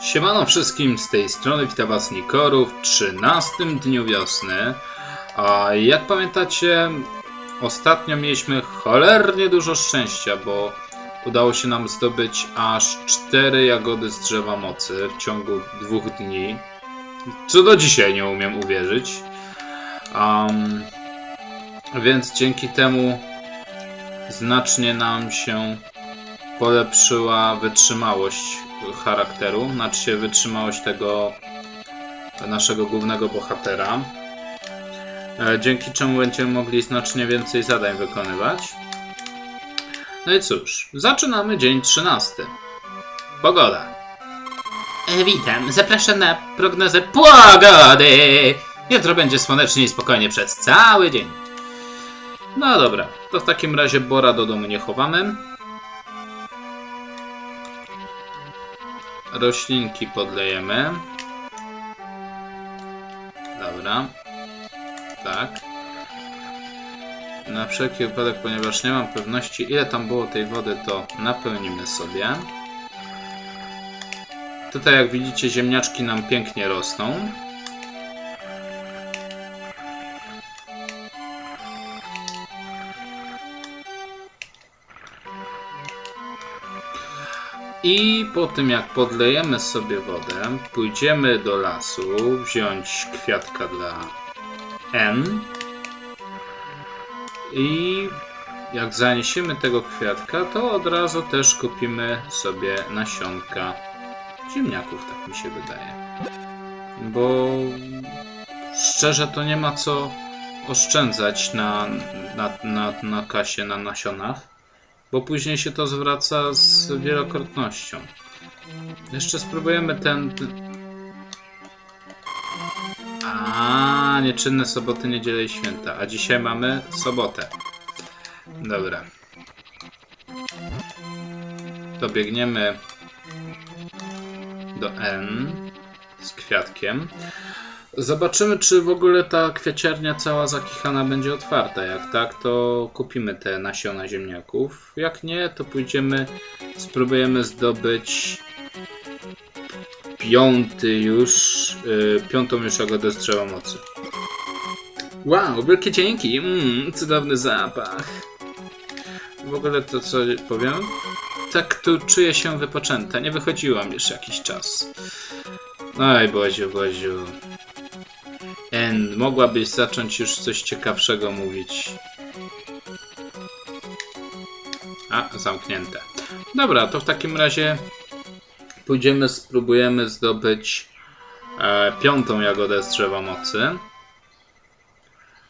Siemano wszystkim z tej strony, witam was Nikoru w 13 dniu wiosny. A jak pamiętacie, ostatnio mieliśmy cholernie dużo szczęścia, bo udało się nam zdobyć aż 4 jagody z drzewa mocy w ciągu dwóch dni. Co do dzisiaj nie umiem uwierzyć. Am, więc dzięki temu znacznie nam się polepszyła wytrzymałość charakteru, znaczy się wytrzymałość tego naszego głównego bohatera. E, Dzięki czemu będziemy mogli znacznie więcej zadań wykonywać. No i cóż, zaczynamy dzień 13. Pogoda. E, witam, zapraszam na prognozę pogody. Jutro będzie słonecznie i spokojnie przez cały dzień. No dobra, to w takim razie Bora do domu nie chowamy. Roślinki podlejemy. Dobra. Tak. Na wszelki wypadek, ponieważ nie mam pewności ile tam było tej wody, to napełnimy sobie. Tutaj jak widzicie ziemniaczki nam pięknie rosną. I po tym jak podlejemy sobie wodę, pójdziemy do lasu wziąć kwiatka dla N. I jak zaniesiemy tego kwiatka, to od razu też kupimy sobie nasionka ziemniaków, tak mi się wydaje. Bo szczerze to nie ma co oszczędzać na, na, na, na kasie, na nasionach bo później się to zwraca z wielokrotnością. Jeszcze spróbujemy ten. A, nieczynne soboty, niedzielę i święta. A dzisiaj mamy sobotę. Dobra. To biegniemy do N z kwiatkiem. Zobaczymy, czy w ogóle ta kwiaciarnia cała zakichana będzie otwarta. Jak tak, to kupimy te nasiona ziemniaków. Jak nie, to pójdziemy, spróbujemy zdobyć piąty już, y, piątą już jagodę z drzewa mocy. Wow, wielkie dzięki! Mmm, cudowny zapach. W ogóle to co powiem? Tak tu czuję się wypoczęta. Nie wychodziłam już jakiś czas. Oj, Boziu, Boziu. N, mogłabyś zacząć już coś ciekawszego mówić. A, zamknięte. Dobra, to w takim razie pójdziemy, spróbujemy zdobyć e, piątą jagodę z drzewa mocy.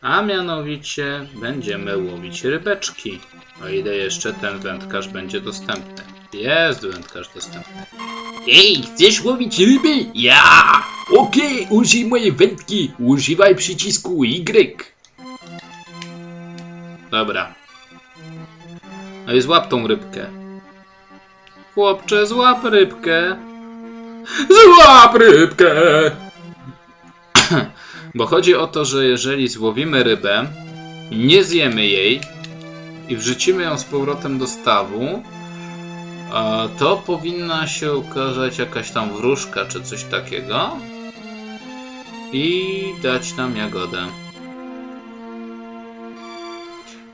A mianowicie będziemy łowić rybeczki. O ile jeszcze ten wędkarz będzie dostępny. Jest wędkarz dostępny. Ej, chcesz łowić ryby? Ja! Okej, użyj mojej wędki. Używaj przycisku Y. Dobra. No i złap tą rybkę. Chłopcze, złap rybkę. Złap rybkę! Bo chodzi o to, że jeżeli złowimy rybę, nie zjemy jej i wrzucimy ją z powrotem do stawu, to powinna się ukazać jakaś tam wróżka czy coś takiego i dać nam jagodę.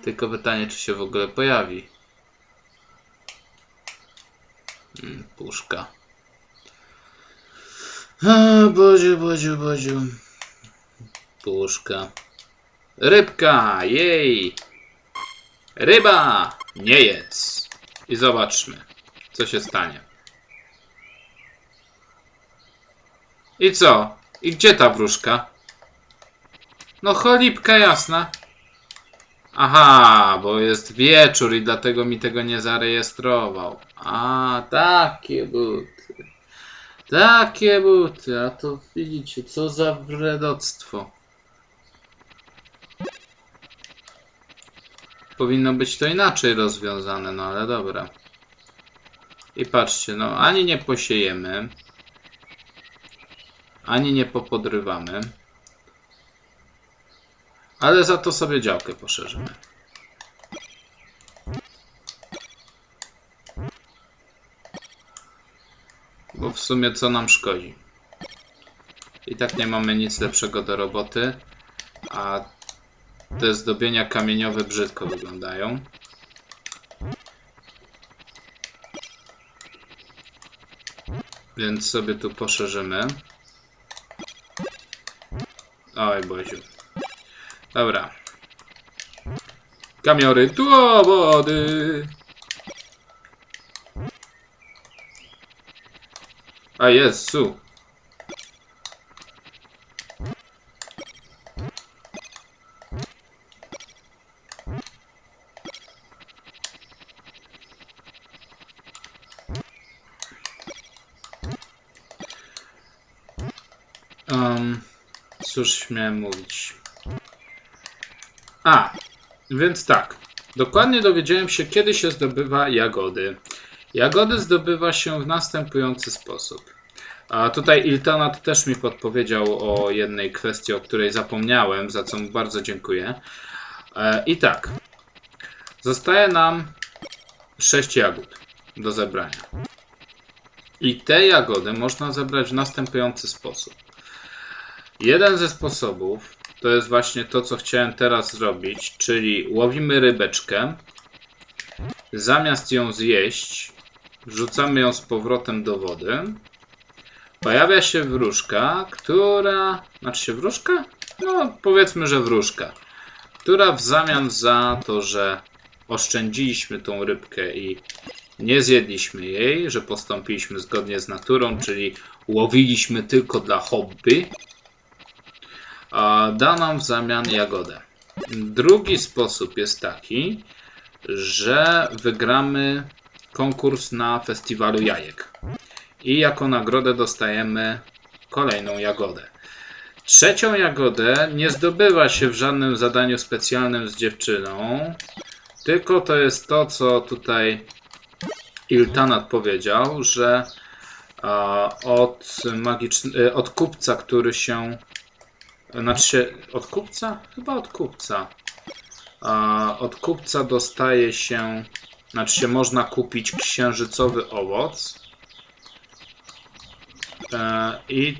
Tylko pytanie, czy się w ogóle pojawi. Hmm, puszka. A, Bodziu, Bodziu, Bodziu. Puszka. Rybka, jej! Ryba! Nie jedz! I zobaczmy, co się stanie. I co? I gdzie ta wróżka? No cholipka jasna. Aha, bo jest wieczór i dlatego mi tego nie zarejestrował. A, takie buty. Takie buty, a to widzicie, co za wredoctwo. Powinno być to inaczej rozwiązane, no ale dobra. I patrzcie, no ani nie posiejemy, ani nie popodrywamy. Ale za to sobie działkę poszerzymy. Bo w sumie co nam szkodzi? I tak nie mamy nic lepszego do roboty. A te zdobienia kamieniowe brzydko wyglądają. Więc sobie tu poszerzymy. Oj, Boziu. Dobra. Kamiory do wody. A jest, su. Um, cóż miałem mówić? A, więc tak. Dokładnie dowiedziałem się, kiedy się zdobywa jagody. Jagody zdobywa się w następujący sposób. A tutaj Iltonat też mi podpowiedział o jednej kwestii, o której zapomniałem, za co mu bardzo dziękuję. E, I tak. Zostaje nam 6 jagód do zebrania. I te jagody można zebrać w następujący sposób. Jeden ze sposobów to jest właśnie to, co chciałem teraz zrobić, czyli łowimy rybeczkę, zamiast ją zjeść, wrzucamy ją z powrotem do wody, pojawia się wróżka, która, znaczy się wróżka? No, powiedzmy, że wróżka, która w zamian za to, że oszczędziliśmy tą rybkę i nie zjedliśmy jej, że postąpiliśmy zgodnie z naturą, czyli łowiliśmy tylko dla hobby, da nam w zamian jagodę. Drugi sposób jest taki, że wygramy konkurs na festiwalu jajek. I jako nagrodę dostajemy kolejną jagodę. Trzecią jagodę nie zdobywa się w żadnym zadaniu specjalnym z dziewczyną, tylko to jest to, co tutaj Iltanat powiedział, że od, e, od kupca, który się znaczy od kupca? Chyba od kupca. Od kupca dostaje się, znaczy się można kupić księżycowy owoc. E, i,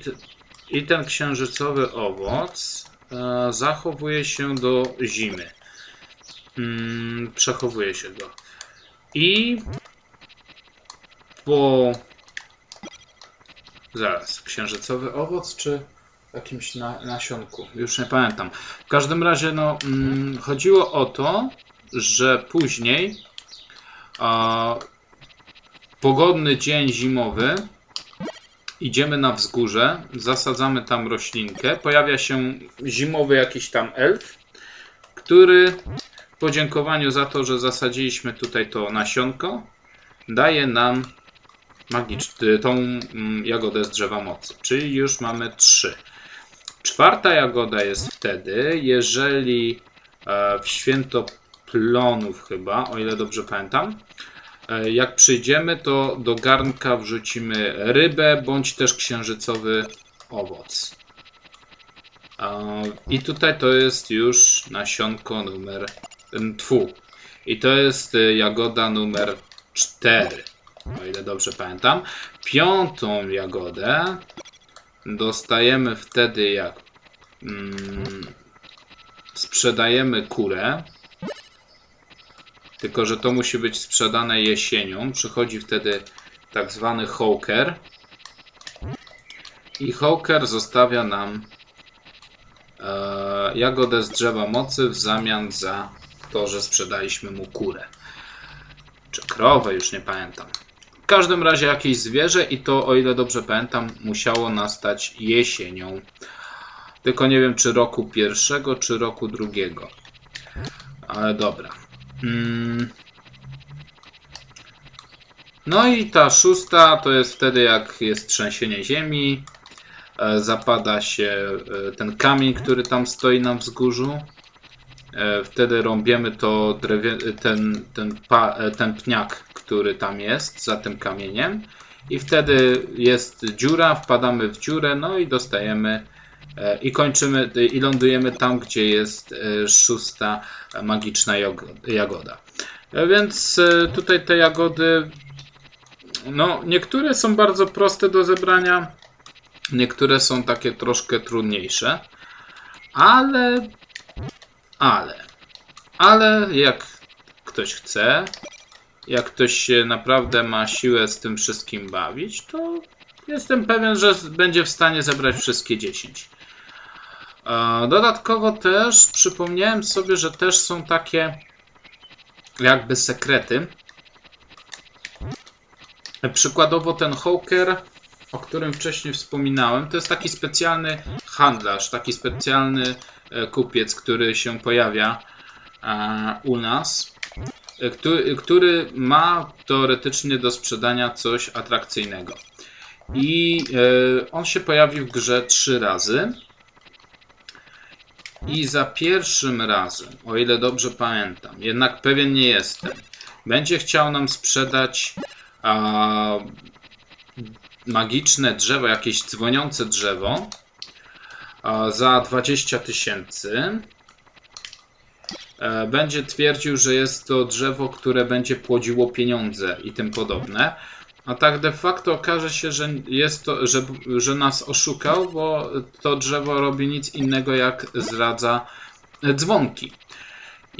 I ten księżycowy owoc e, zachowuje się do zimy. Mm, przechowuje się go. I po. Zaraz, księżycowy owoc czy jakimś na, nasionku? Już nie pamiętam. W każdym razie, no, mm, chodziło o to, że później a, pogodny dzień zimowy idziemy na wzgórze, zasadzamy tam roślinkę, pojawia się zimowy jakiś tam elf, który w podziękowaniu za to, że zasadziliśmy tutaj to nasionko, daje nam magicz, tą mm, jagodę z drzewa mocy, czyli już mamy trzy. Czwarta jagoda jest wtedy, jeżeli e, w święto plonów chyba, o ile dobrze pamiętam, e, jak przyjdziemy, to do garnka wrzucimy rybę bądź też księżycowy owoc. E, I tutaj to jest już nasionko numer tfu. I to jest jagoda numer 4, o ile dobrze pamiętam. Piątą jagodę dostajemy wtedy, jak mm, sprzedajemy kurę. Tylko, że to musi być sprzedane jesienią. Przychodzi wtedy tak zwany hawker. I hawker zostawia nam e, jagodę z drzewa mocy w zamian za to, że sprzedaliśmy mu kurę. Czy krowę, już nie pamiętam. Każdym razie jakieś zwierzę i to, o ile dobrze pamiętam, musiało nastać jesienią. Tylko nie wiem, czy roku pierwszego, czy roku drugiego. Ale dobra. Mm. No i ta szósta to jest wtedy, jak jest trzęsienie ziemi, e, zapada się e, ten kamień, który tam stoi na wzgórzu. E, Wtedy rąbiemy to ten, ten, e, ten pniak, który tam jest za tym kamieniem. I wtedy jest dziura, wpadamy w dziurę, no i dostajemy e, i kończymy i lądujemy tam, gdzie jest szósta magiczna jagoda. Więc tutaj te jagody no, niektóre są bardzo proste do zebrania, niektóre są takie troszkę trudniejsze, ale, ale, ale jak ktoś chce, jak ktoś naprawdę ma siłę z tym wszystkim bawić, to jestem pewien, że będzie w stanie zebrać wszystkie 10. E, Dodatkowo też przypomniałem sobie, że też są takie jakby sekrety. Przykładowo ten Hawker, o którym wcześniej wspominałem, to jest taki specjalny handlarz, taki specjalny e, kupiec, który się pojawia e, u nas, e, który, ma teoretycznie do sprzedania coś atrakcyjnego. I on się pojawi w grze trzy razy. I za pierwszym razem, o ile dobrze pamiętam, jednak pewien nie jestem, będzie chciał nam sprzedać a, magiczne drzewo, jakieś dzwoniące drzewo za 20 tysięcy. E, Będzie twierdził, że jest to drzewo, które będzie płodziło pieniądze i tym podobne. A tak de facto okaże się, że jest to, że, że nas oszukał, bo to drzewo robi nic innego jak zdradza dzwonki.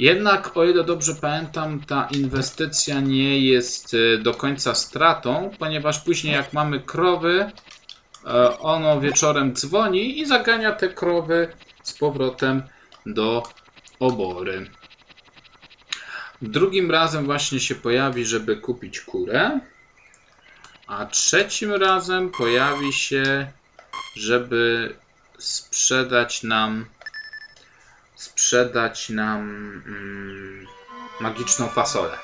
Jednak, o ile dobrze pamiętam, ta inwestycja nie jest e, do końca stratą, ponieważ później jak mamy krowy, e, ono wieczorem dzwoni i zagania te krowy z powrotem do obory. Drugim razem właśnie się pojawi, żeby kupić kurę. A trzecim razem pojawi się, żeby sprzedać nam sprzedać nam mm, magiczną fasolę.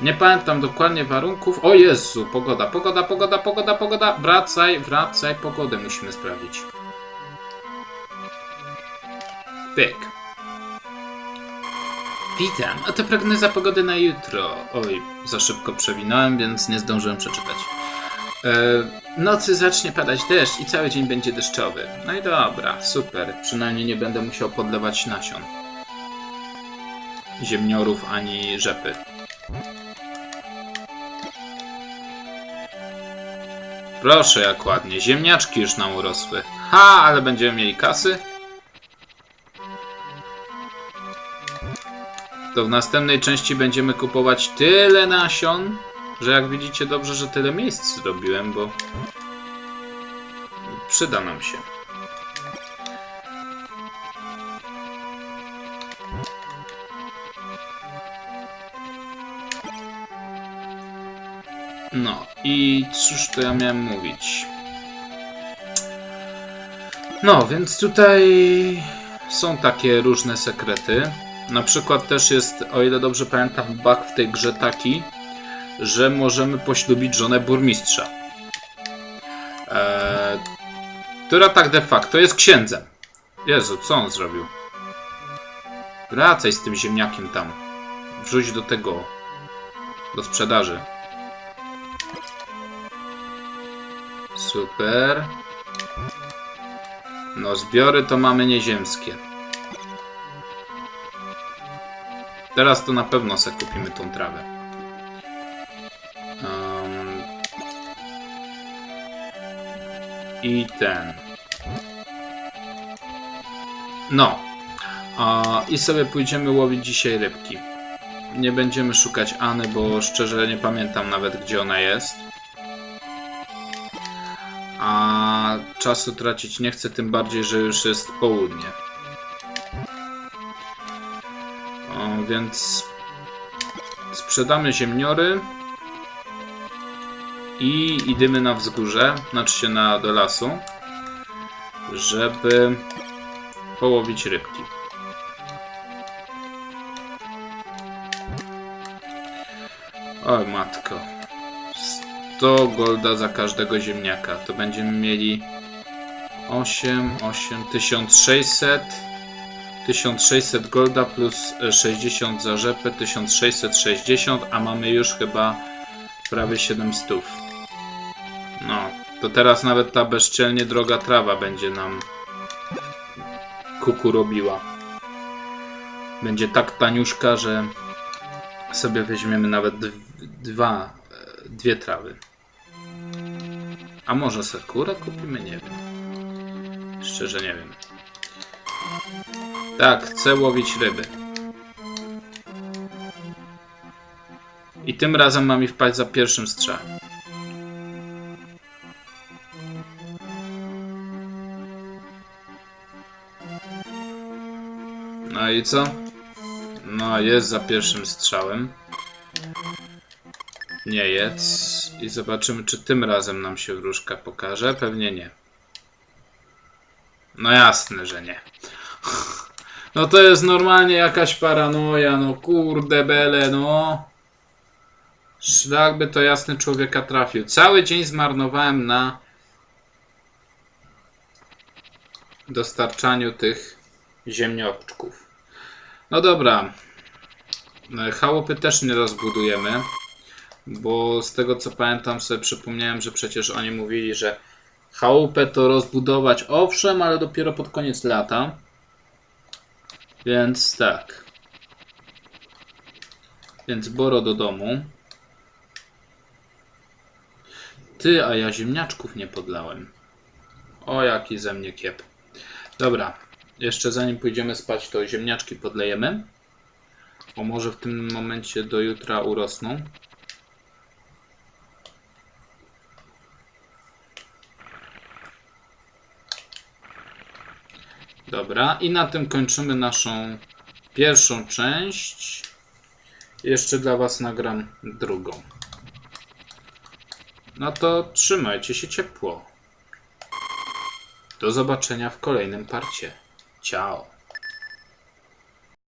Nie pamiętam dokładnie warunków. O Jezu, pogoda, pogoda, pogoda, pogoda, pogoda. Wracaj, wracaj, pogodę musimy sprawdzić. Pyk. Witam, a to prognoza pogody na jutro. Oj, za szybko przewinąłem, więc nie zdążyłem przeczytać. E, nocy zacznie padać deszcz i cały dzień będzie deszczowy. No i dobra, super. Przynajmniej nie będę musiał podlewać nasion. Ziemniorów ani rzepy. Proszę, jak ładnie. Ziemniaczki już nam urosły. Ha, ale będziemy mieli kasy. To w następnej części będziemy kupować tyle nasion, że jak widzicie dobrze, że tyle miejsc zrobiłem, bo przyda nam się. No i cóż to ja miałem mówić? No, więc tutaj są takie różne sekrety. Na przykład też jest, o ile dobrze pamiętam, bug w tej grze taki, że możemy poślubić żonę burmistrza. Eee, która tak de facto jest księdzem. Jezu, co on zrobił? Wracaj z tym ziemniakiem tam. Wrzuć do tego. Do sprzedaży. Super. No, zbiory to mamy nieziemskie. Teraz to na pewno se kupimy tą trawę. I ten. No. I sobie pójdziemy łowić dzisiaj rybki. Nie będziemy szukać Any, bo szczerze nie pamiętam nawet gdzie ona jest. A czasu tracić nie chcę, tym bardziej, że już jest południe. O, więc sprzedamy ziemniory i idziemy na wzgórze, znaczy się na do lasu, żeby połowić rybki. Oj matko. 100 golda za każdego ziemniaka. To będziemy mieli 8, 8, 1600 1600 golda plus e, 60 za rzepę, 1660, a mamy już chyba prawie 700. To teraz nawet ta bezczelnie droga trawa będzie nam kuku robiła. Będzie tak taniuśka, że sobie weźmiemy nawet dwa dwie trawy. A może sekurę kupimy? Nie wiem. Szczerze nie wiem. Tak, chcę łowić ryby. I tym razem ma mi wpaść za pierwszym strzałem. No i co? No, jest za pierwszym strzałem. Nie jedz. I zobaczymy, czy tym razem nam się wróżka pokaże. Pewnie nie. No jasne, że nie. No to jest normalnie jakaś paranoja, no kurde bele, no. Szlak by to jasny człowieka trafił. Cały dzień zmarnowałem na dostarczaniu tych ziemniaczków. No dobra. E, Chałupy też nie rozbudujemy, bo z tego co pamiętam sobie przypomniałem, że przecież oni mówili, że chałupę to rozbudować owszem, ale dopiero pod koniec lata. Więc tak. Więc Boro do domu. Ty, a ja ziemniaczków nie podlałem. O, jaki ze mnie kiep. Dobra, jeszcze zanim pójdziemy spać, to ziemniaczki podlejemy. Bo może w tym momencie do jutra urosną. Dobra, i na tym kończymy naszą pierwszą część. Jeszcze dla Was nagram drugą. No to trzymajcie się ciepło. Do zobaczenia w kolejnym parcie. Tchau.